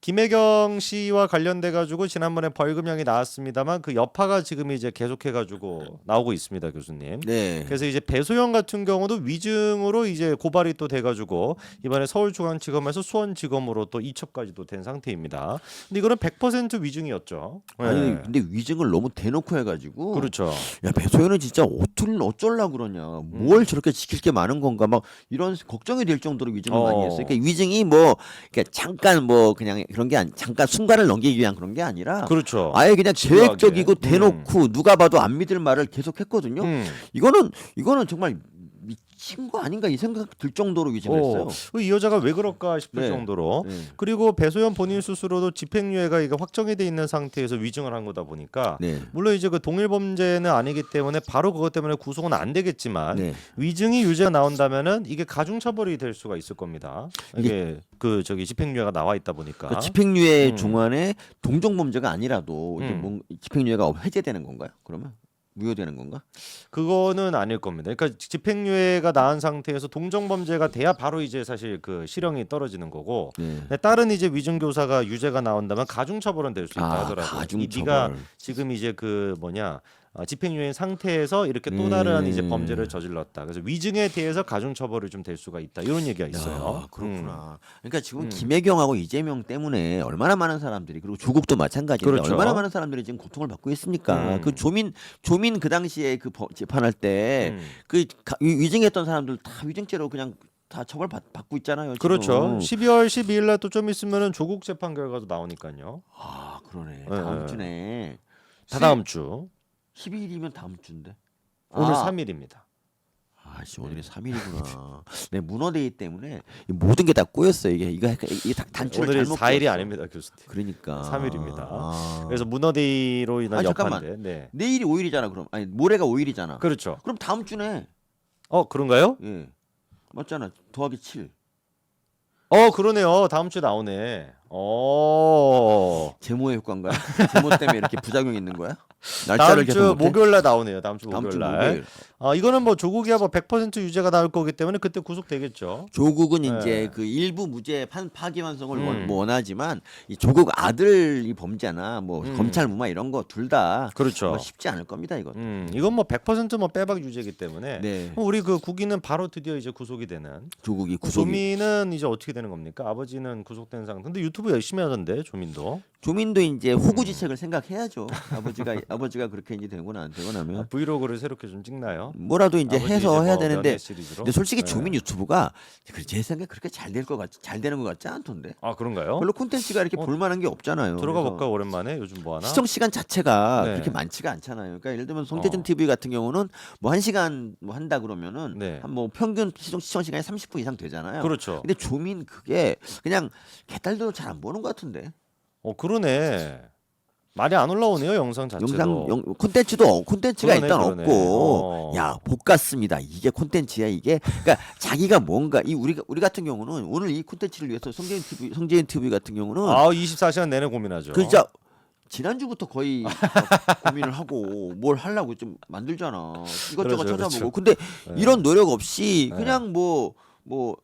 김혜경 씨와 관련돼 가지고 지난번에 벌금형이 나왔습니다만 그 여파가 지금 이제 계속해 가지고 나오고 있습니다, 교수님. 네. 그래서 이제 배소영 같은 경우도 위증으로 이제 고발이 또 돼 가지고 이번에 서울중앙지검에서 수원지검으로 또 이첩까지도 된 상태입니다. 근데 이거는 100% 위증이었죠. 아니 네. 근데 위증을 너무 대놓고 해가지고 그렇죠. 야 배소연은 진짜 어쩔 어쩔라 그러냐 음. 뭘 저렇게 지킬 게 많은 건가 막 이런 걱정이 될 정도로 위증을 어. 많이 했어요. 그러니까 위증이 뭐 그러니까 잠깐 뭐 그냥 그런 게 아니 잠깐 순간을 넘기기 위한 그런 게 아니라 그렇죠. 아예 그냥. 계획적이고 음. 대놓고 누가 봐도 안 믿을 말을 계속 했거든요. 음. 이거는 이거는 정말 미친 거 아닌가 이 생각 들 정도로 위증을 했어요. 어, 이 여자가 왜 그럴까 싶을 네. 정도로 네. 그리고 배소연 본인 스스로도 집행유예가 이게 확정이 돼 있는 상태에서 위증을 한 거다 보니까 네. 물론 이제 그 동일 범죄는 아니기 때문에 바로 그것 때문에 구속은 안 되겠지만 네. 위증이 유죄가 나온다면은 이게 가중 처벌이 될 수가 있을 겁니다. 이게 그 저기 집행유예가 나와 있다 보니까 그 집행유예 음. 중간에 동종 범죄가 아니라도 이게 음. 뭔 집행유예가 해제되는 건가요? 그러면 무효되는 건가? 그거는 아닐 겁니다. 그러니까 집행유예가 나은 상태에서 동정 범죄가 돼야 바로 이제 사실 그 실형이 떨어지는 거고 네. 근데 다른 이제 위증교사가 유죄가 나온다면 가중 처벌은 될 수 있다 아, 하더라고요. 가중 이 네가. 지금 이제 그 뭐냐 어, 집행유예 상태에서 이렇게 또 다른 음. 이제 범죄를 저질렀다. 그래서 위증에 대해서 가중 처벌이 좀될 수가 있다. 이런 얘기가 있어요. 야, 그렇구나. 그러니까 지금 음. 김혜경하고 이재명 때문에 얼마나 많은 사람들이 그리고 조국도 마찬가지인데 그렇죠. 얼마나 많은 사람들이 지금 고통을 받고 있습니까? 음. 그 조민 조민 그 당시에 그 법- 재판할 때 음. 그 위증했던 사람들 다 위증죄로 그냥 다 처벌 받, 받고 있잖아요. 지금. 그렇죠. 12월 12일 날 또 좀 있으면은 조국 재판 결과도 나오니까요. 아 그러네. 네, 다음 네. 주네. 다 다음 주. 12일이면 다음 주인데. 오늘 아. 3일입니다. 아씨 오늘이 3일이구나. 네 문어데이 때문에 이 모든 게 다 꼬였어요. 이게 이거 이게 다 단추를 오늘이 잘못 4일이 끼웠어. 아닙니다, 교수님. 그러니까 3일입니다. 아. 그래서 문어데이로 인한 아니, 잠깐만. 여파인데. 네. 내일이 5일이잖아. 그럼 아니 모레가 5일이잖아. 그렇죠. 그럼 다음 주네. 어, 그런가요? 예. 맞잖아. 더하기 7. 어, 그러네요. 다음 주에 나오네. 어. 제모의 효과인가요? 제모 때문에 이렇게 부작용이 있는 거야? 다음 날짜를 주 계속 못해? 목요일 날 나오네요. 다음 주 다음 주 목요일 날. 목요일. 아, 이거는 뭐 조국이야 뭐 100% 유죄가 나올 거기 때문에 그때 구속되겠죠. 조국은 네. 이제 그 일부 무죄 판 파기환송을 음. 원, 뭐 원하지만 이 조국 아들 이 범죄나 뭐 음. 검찰 무마 이런 거 둘 다 그렇죠. 쉽지 않을 겁니다 이거. 음, 이건 뭐 100%뭐 빼박 유죄이기 때문에 네. 그럼 우리 그 국인은 바로 드디어 이제 구속이 되는. 조국이 구속이 조민은 이제 어떻게 되는 겁니까? 아버지는 구속된 상태. 근데 유튜브 열심히 하던데 조민도. 조민도 이제 음. 후구지책을 생각해야죠. 아버지가 아버지가 그렇게 이제 되고 나 되고 아, 나면 브이로그를 새롭게 좀 찍나요? 뭐라도 이제 아버지 해서 뭐 해야 되는데 연애 시리즈로? 근데 솔직히 네. 조민 유튜브가 그제 생각에 그렇게 잘 될 것 같, 잘 되는 것 같지 않던데. 아 그런가요? 별로 콘텐츠가 이렇게 어, 볼만한 게 없잖아요. 들어가 그래서 볼까 오랜만에 요즘 뭐 하나? 시청 시간 자체가 네. 그렇게 많지가 않잖아요. 그러니까 예를 들면 송재준 어. TV 같은 경우는 뭐 한 시간 뭐 한다 그러면은 네. 한 뭐 평균 시청 시청 시간이 30분 이상 되잖아요. 그렇죠. 근데 조민 그게 그냥 개딸도 잘 안 보는 것 같은데. 어 그러네. 많이 안 올라오네요 영상 자체도. 영상 영, 콘텐츠도 어- 콘텐츠가 그러네, 일단 그러네. 없고 어. 야 볶았습니다 이게 콘텐츠야 이게 그러니까 자기가 뭔가 이 우리 우리 같은 경우는 오늘 이 콘텐츠를 위해서 성재인 TV 성재인 TV 같은 경우는 아 24시간 내내 고민하죠. 그 진짜 지난주부터 거의 막 고민을 하고 뭘 하려고 좀 만들잖아 이것저것 그렇죠, 찾아보고 그렇죠. 근데 네. 이런 노력 없이 네. 그냥 뭐 뭐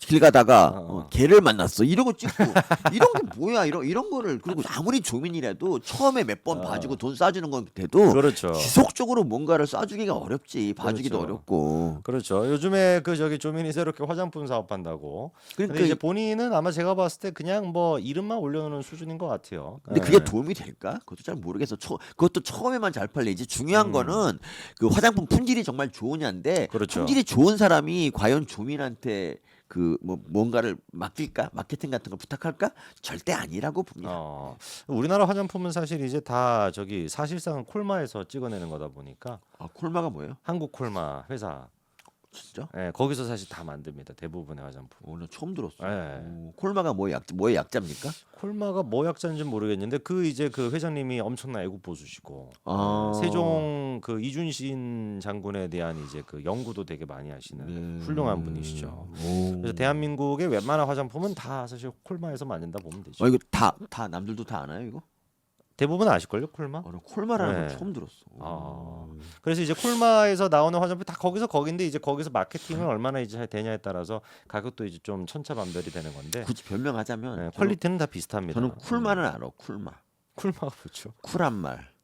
길 가다가 어, 어. 어, 개를 만났어 이러고 찍고 이런 게 뭐야 이런 이런 거를 그리고 아무리 조민이라도 처음에 몇번 어. 봐주고 돈 쏴주는 건 돼도 그렇죠. 지속적으로 뭔가를 쏴주기가 어렵지 봐주기도 그렇죠. 어렵고 그렇죠. 요즘에 그 저기 조민이 새롭게 화장품 사업한다고. 근데 그러니까 이제 본인은 아마 제가 봤을 때 그냥 뭐 이름만 올려놓는 수준인 것 같아요. 근데 네. 그게 도움이 될까? 그것도 잘 모르겠어. 초, 그것도 처음에만 잘 팔리지. 중요한 음. 거는 그 화장품 품질이 정말 좋으냐인데 그렇죠. 품질이 좋은 사람이 과연 조민한테 그 뭐 뭔가를 맡길까? 마케팅 같은 걸 부탁할까? 절대 아니라고 봅니다. 어, 우리나라 화장품은 사실 이제 다 저기 사실상 콜마에서 찍어내는 거다 보니까 아, 콜마가 뭐예요? 한국 콜마 회사, 진짜? 예, 거기서 사실 다 만듭니다. 대부분의 화장품. 오늘 처음 들었어. 예. 오, 콜마가 뭐의 약 뭐의 약자입니까? 콜마가 뭐 약자인지 는 모르겠는데 그 이제 그 회장님이 엄청난 애국 보수시고 아. 예, 세종 그 이순신 장군에 대한 이제 그 연구도 되게 많이 하시는 네. 훌륭한 분이시죠. 오. 그래서 대한민국의 웬만한 화장품은 다 사실 콜마에서 만든다 보면 되죠. 어, 이거 다 다 남들도 다 아나요 이거? 대부분 아실걸요 콜마? 어, 나 콜마라는 네. 거 처음 들었어. 아. 그래서 이제 콜마에서 나오는 화장품 다 거기서 거긴데 이제 거기서 마케팅을 얼마나 이제 되냐에 따라서 가격도 이제 좀 천차만별이 되는 건데 굳이 별명하자면 네, 저는, 퀄리티는 다 비슷합니다. 저는 쿨마는 알아. 쿨마. 쿨마가 좋죠. 쿨한 말.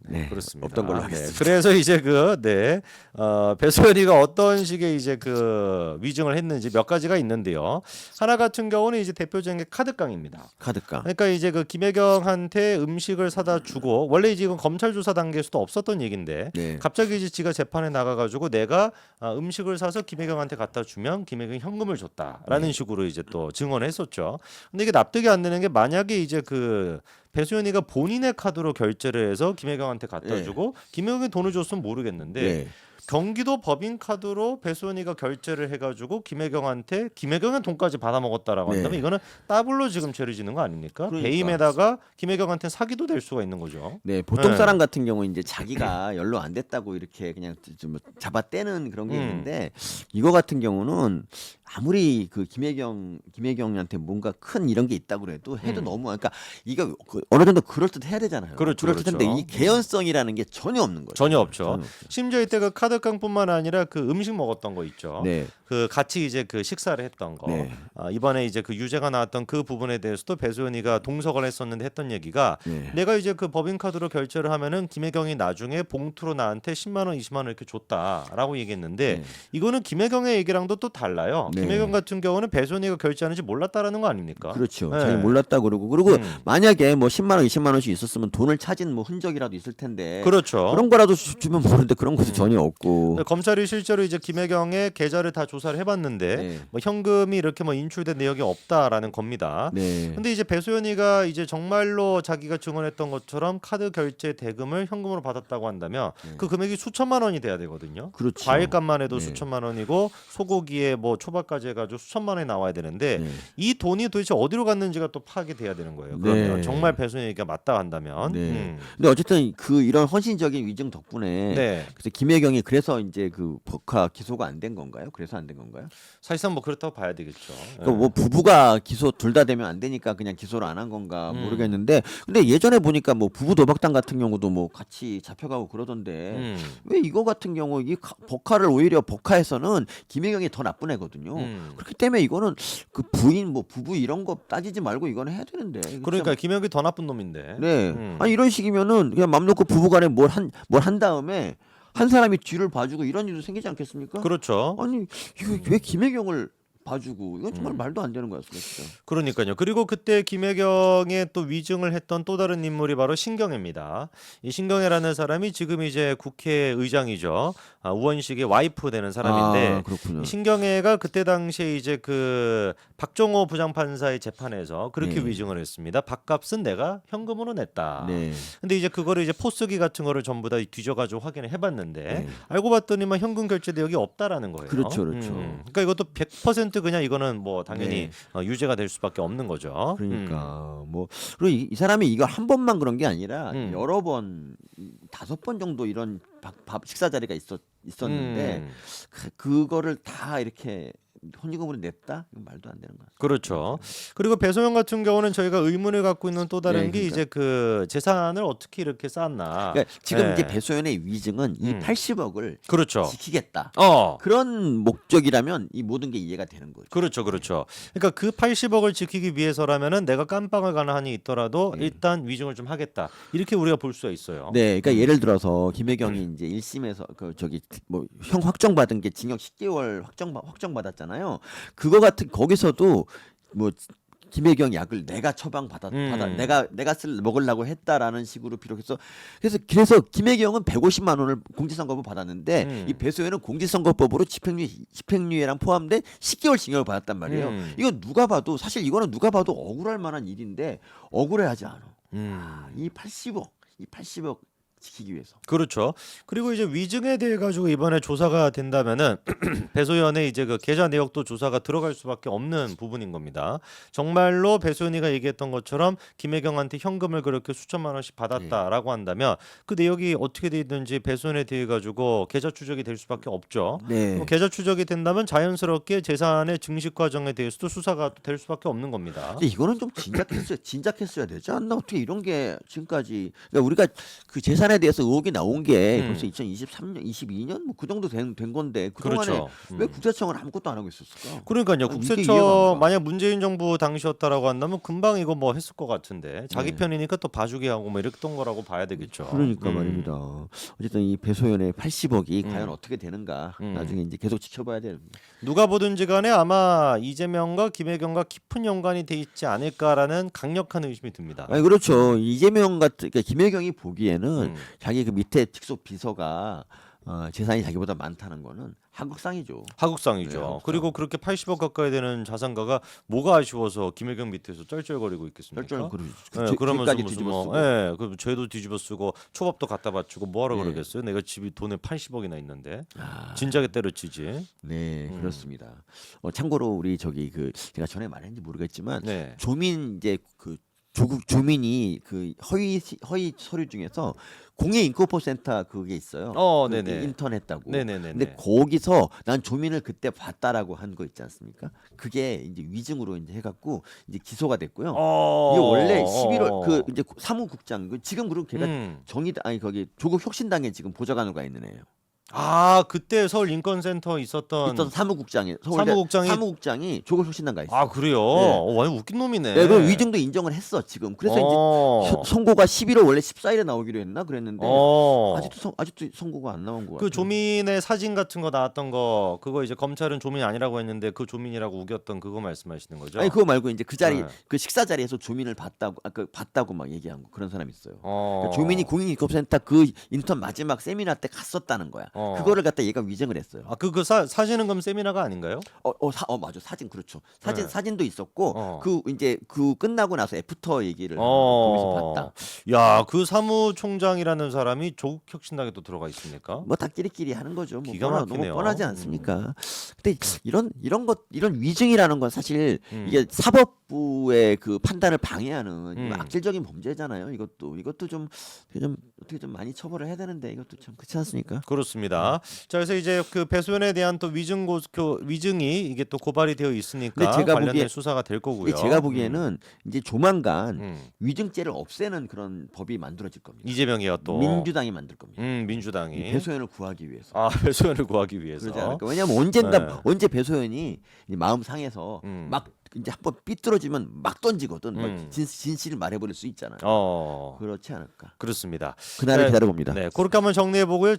네, 그렇습니다. 없던 걸로 네, 하겠습니다. 그래서 이제 그 네. 어, 배소연이가 어떤 식의 이제 그 위증을 했는지 몇 가지가 있는데요. 하나 같은 경우는 이제 대표적인 게 카드깡입니다. 카드깡. 그러니까 이제 그 김혜경한테 음식을 사다 주고 원래 이건 검찰 조사 단계에서도 없었던 얘긴데 네. 갑자기 이제 지가 재판에 나가가지고 내가 아, 음식을 사서 김혜경한테 갖다 주면 김혜경이 현금을 줬다라는 네. 식으로 이제 또 증언했었죠. 근데 이게 납득이 안 되는 게 만약에 이제 그 배수연이가 본인의 카드로 결제를 해서 김혜경한테 갖다 네. 주고 김혜경이 돈을 줬으면 모르겠는데 네. 경기도 법인 카드로 배수연이가 결제를 해가지고 김혜경한테 김혜경의 돈까지 받아 먹었다라고 네. 한다면 이거는 더블로 지금 죄를 지는 거 아닙니까? 그러니까. 배임에다가 김혜경한테 사기도 될 수가 있는 거죠. 네, 보통 네. 사람 같은 경우 이제 자기가 연로 안 됐다고 이렇게 그냥 좀 잡아떼는 그런 게 음. 있는데 이거 같은 경우는 아무리 그 김혜경 김혜경한테 뭔가 큰 이런 게 있다고 그래도 해도 음. 너무 그러니까 이거 그 어느 정도 그럴 듯 해야 되잖아요. 그렇죠, 럴 듯한데 그렇죠. 이 개연성이라는 게 전혀 없는 거죠. 전혀 없죠. 전혀 없죠. 심지어 이때 그 카드깡뿐만 아니라 그 음식 먹었던 거 있죠. 네, 그 같이 이제 그 식사를 했던 거. 네. 아, 이번에 이제 그 유죄가 나왔던 그 부분에 대해서도 배수연이가 동석을 했었는데 했던 얘기가 네. 내가 이제 그 법인카드로 결제를 하면은 김혜경이 나중에 봉투로 나한테 10만 원, 20만 원 이렇게 줬다라고 얘기했는데 네. 이거는 김혜경의 얘기랑도 또 달라요. 네. 김혜경 같은 경우는 배수연이가 결제하는지 몰랐다라는 거 아닙니까? 그렇죠. 네. 자기 몰랐다 그러고 그리고 음. 만약에 뭐 10만 원, 20만 원씩 있었으면 돈을 찾은 뭐 흔적이라도 있을 텐데 그렇죠. 그런 거라도 주- 주면 모르는데 그런 것도 전혀 없고. 검찰이 실제로 이제 김혜경의 계좌를 다 조사를 해봤는데 네. 뭐 현금이 이렇게 뭐 인출된 내역이 없다라는 겁니다. 네. 근데 이제 배소연이가 이제 정말로 자기가 증언했던 것처럼 카드 결제 대금을 현금으로 받았다고 한다면 네. 그 금액이 수천만 원이 돼야 되거든요. 그렇죠. 과일값만 해도 네. 수천만 원이고 소고기에 뭐 초밥 까지 해가지고 수천만 원이 나와야 되는데 네. 이 돈이 도대체 어디로 갔는지가 또 파악이 돼야 되는 거예요. 네. 그러면 정말 배소연이가 맞다 한다면. 네. 음. 근데 어쨌든 그 이런 헌신적인 위증 덕분에 네. 그래서 김혜경이 그래서 이제 그 법화 기소가 안 된 건가요? 그래서 안 된 건가요? 사실상 뭐 그렇다고 봐야 되겠죠. 그러니까 예. 뭐 부부가 기소 둘 다 되면 안 되니까 그냥 기소를 안 한 건가 음. 모르겠는데 근데 예전에 보니까 뭐 부부 도박단 같은 경우도 뭐 같이 잡혀가고 그러던데 음. 왜 이거 같은 경우 이 가- 법화를 오히려 법화에서는 김혜경이 더 나쁜 애거든요. 음. 그렇기 때문에 이거는 그 부인 뭐 부부 이런 거 따지지 말고 이거는 해야 되는데. 그러니까 참- 김혁이 더 나쁜 놈인데. 네. 음. 아니 이런 식이면은 그냥 맘 놓고 부부간에 뭘 한 뭘 한 다음에 한 사람이 뒤를 봐주고 이런 일도 생기지 않겠습니까? 그렇죠. 아니 이거 왜 김혜경을 봐주고 이건 정말 음. 말도 안 되는 거야, 진짜. 그러니까요. 그리고 그때 김혜경의 또 위증을 했던 또 다른 인물이 바로 신경애입니다. 이 신경애라는 사람이 지금 이제 국회의장이죠. 아, 우원식의 와이프 되는 사람인데 아, 그렇군요. 이 신경애가 그때 당시에 이제 그 박정호 부장판사의 재판에서 그렇게 네. 위증을 했습니다. 밥값은 내가 현금으로 냈다. 네. 근데 이제 그거를 이제 포스기 같은 거를 전부 다 뒤져가지고 확인을 해봤는데 네. 알고 봤더니만 현금 결제 내역이 없다라는 거예요. 그렇죠, 그렇죠. 그러니까 이것도 100% 그냥 이거는 뭐 당연히 네. 어, 유죄가 될 수밖에 없는 거죠. 그러니까 뭐 그리고 이, 이 사람이 이거 한 번만 그런 게 아니라 음. 여러 번 이- 다섯 번 정도 이런 밥, 밥 식사 자리가 있었 있었는데 음, 그, 그거를 다 이렇게 혼익금으로 냈다? 이건 말도 안 되는 거야. 그렇죠. 그리고 배소영 같은 경우는 저희가 의문을 갖고 있는 또 다른 네, 게 그러니까. 이제 그 재산을 어떻게 이렇게 쌓았나. 그러니까 지금 네. 이제 배소연의 위증은 이 음. 80억을 그렇죠. 지키겠다. 어. 그런 목적이라면 이 모든 게 이해가 되는 거죠. 그렇죠, 그렇죠. 그러니까 그 80억을 지키기 위해서라면은 내가 깜빵을 가는 한이 있더라도 네. 일단 위증을 좀 하겠다. 이렇게 우리가 볼 수가 있어요. 네, 그러니까 예를 들어서 김혜경이 이제 1심에서 그 저기 뭐 형 확정받은 게 징역 10개월 확정 확정 받았잖아요. 그거 같은 거기서도 뭐 김혜경 약을 내가 처방 받았 음. 받아 내가 내가 쓸 먹으려고 했다라는 식으로 비록해서 그래서 그래서 김혜경은 150만 원을 공직선거법 받았는데 음. 이 배수연은 공직선거법으로 집행유예 집행유예랑 포함된 10개월 징역을 받았단 말이에요. 음. 이거 누가 봐도 사실 이거는 누가 봐도 억울할 만한 일인데 억울해하지 않아. 음. 이 80억, 이 80억 지키기 위해서. 그렇죠. 그리고 이제 위증에 대해 가지고 이번에 조사가 된다면은 배소연의 이제 그 계좌 내역도 조사가 들어갈 수밖에 없는 부분인 겁니다. 정말로 배소연이가 얘기했던 것처럼 김혜경한테 현금을 그렇게 수천만 원씩 받았다라고 한다면 그 내역이 어떻게 돼 있는지 배소연에 대해 가지고 계좌 추적이 될 수밖에 없죠. 네. 뭐 계좌 추적이 된다면 자연스럽게 재산의 증식 과정에 대해서도 수사가 될 수밖에 없는 겁니다. 근데 이거는 좀 진작했어야 진작했어야 되지 않나 어떻게 이런 게 지금까지 그러니까 우리가 그 재산 에 대해서 의혹이 나온 게 음. 벌써 2023년, 22년 뭐 그 정도 된, 된 건데 그 동안에 그렇죠. 왜 음. 국세청은 아무것도 안 하고 있었을까? 그러니까요. 국세청 가. 만약 문재인 정부 당시였다라고 한다면 금방 이거 뭐 했을 것 같은데 자기 네. 편이니까 또 봐주게 하고 뭐 이랬던 거라고 봐야 되겠죠. 그러니까 음. 말입니다. 어쨌든 이 배소연의 80억이 음. 과연 어떻게 되는가 음. 나중에 이제 계속 지켜봐야 됩니다. 누가 보든지 간에 아마 이재명과 김혜경과 깊은 연관이 돼 있지 않을까라는 강력한 의심이 듭니다. 아니 그렇죠. 이재명 같은 그러니까 김혜경이 보기에는 음. 자기 그 밑에 직속 비서가 어, 재산이 자기보다 많다는 거는 한국상이죠. 하국상이죠. 네, 하국상. 그리고 그렇게 80억 가까이 되는 자산가가 뭐가 아쉬워서 김혜경 밑에서 쩔쩔거리고 있겠습니까? 쩔쩔 그러 네, 그러면서 무슨 뒤집어 뭐, 쓰고. 예, 그 죄도 뒤집어 쓰고 초밥도 갖다 바치고 뭐하러 네. 그러겠어요? 내가 집이 돈에 80억이나 있는데 아, 진작에 때려치지. 네 음. 그렇습니다. 어, 참고로 우리 저기 그 제가 전에 말했는지 모르겠지만 네. 조민 이제 그 조국 조민이 그 허위 시- 허위 서류 중에서 공예 인코포센터 그게 있어요. 어, 그 네네. 인턴했다고. 네네네. 근데 거기서 난 조민을 그때 봤다라고 한 거 있지 않습니까? 그게 이제 위증으로 이제 해갖고 이제 기소가 됐고요. 어. 이게 원래 11월 그 이제 사무국장 그 지금 그리고 걔가 음. 정의 아니 거기 조국 혁신당에 지금 보좌관으로 가 있는 애예요. 아 그때 서울 인권센터 있었던 있던 사무국장에 서울대 사무국장이- 사무국장이 조국 혁신당 가 있어. 아 그래요? 네. 어, 완전 웃긴 놈이네. 네, 그 위증도 인정을 했어 지금. 그래서 이제 어. 서- 선고가 11월 원래 14일에 나오기로 했나 그랬는데 어. 아직도 선, 아직도 선고가 안 나온 거 같아요. 그 조민의 사진 같은 거 나왔던 거 그거 이제 검찰은 조민이 아니라고 했는데 그 조민이라고 우겼던 그거 말씀하시는 거죠? 아니 그거 말고 이제 그 자리 네. 그 식사 자리에서 조민을 봤다고 아그 봤다고 막 얘기한 거 그런 사람 있어요. 어. 그러니까 조민이 공익인권센터 그 인턴 마지막 세미나 때 갔었다는 거야. 어. 그거를 갖다 얘가 위증을 했어요. 아그 그 사, 사진은 그럼 세미나가 아닌가요? 어, 어, 사, 어 맞아 사진 그렇죠. 사진 네. 사진도 있었고 어. 그 이제 그 끝나고 나서 애프터 얘기를 어. 거기서 봤다. 야, 그 사무총장이라는 사람이 조국 혁신당에 또 들어가 있습니까? 뭐 다 끼리끼리 하는 거죠. 뭐 기가 뻔하, 막히네요. 너무 뻔하지 않습니까? 근데 이런 이런 것 이런 위증이라는 건 사실 음. 이게 사법부의 그 판단을 방해하는 음. 악질적인 범죄잖아요. 이것도 이것도 좀, 좀 어떻게 좀 많이 처벌을 해야 되는데 이것도 참 그렇지 않습니까? 그렇습니다. 자, 그래서 이제 그 배수연에 대한 또 위증 고그 위증이 이게 또 고발이 되어 있으니까 근데 제가 관련된 보기에- 수사가 될 거고요. 근데 제가 보기에는 이제 조만간 음, 음. 위증죄를 없애는 그런 법이 만들어질 겁니다. 이재명이가 또 민주당이 만들 겁니다. 음, 민주당이 이 배소연을 구하기 위해서. 아, 배수연을 구하기 위해서. 그러지 않을까? 왜냐하면 언젠가 네. 언제 배소연이 이제 마음 상해서 음. 막 이제 한번 삐뚤어지면 막 던지거든. 막 음. 진, 진실을 말해버릴 수 있잖아요. 어. 그렇지 않을까? 그렇습니다. 그날을 네. 기다려봅니다. 네, 그렇게 한번 정리해 보고요.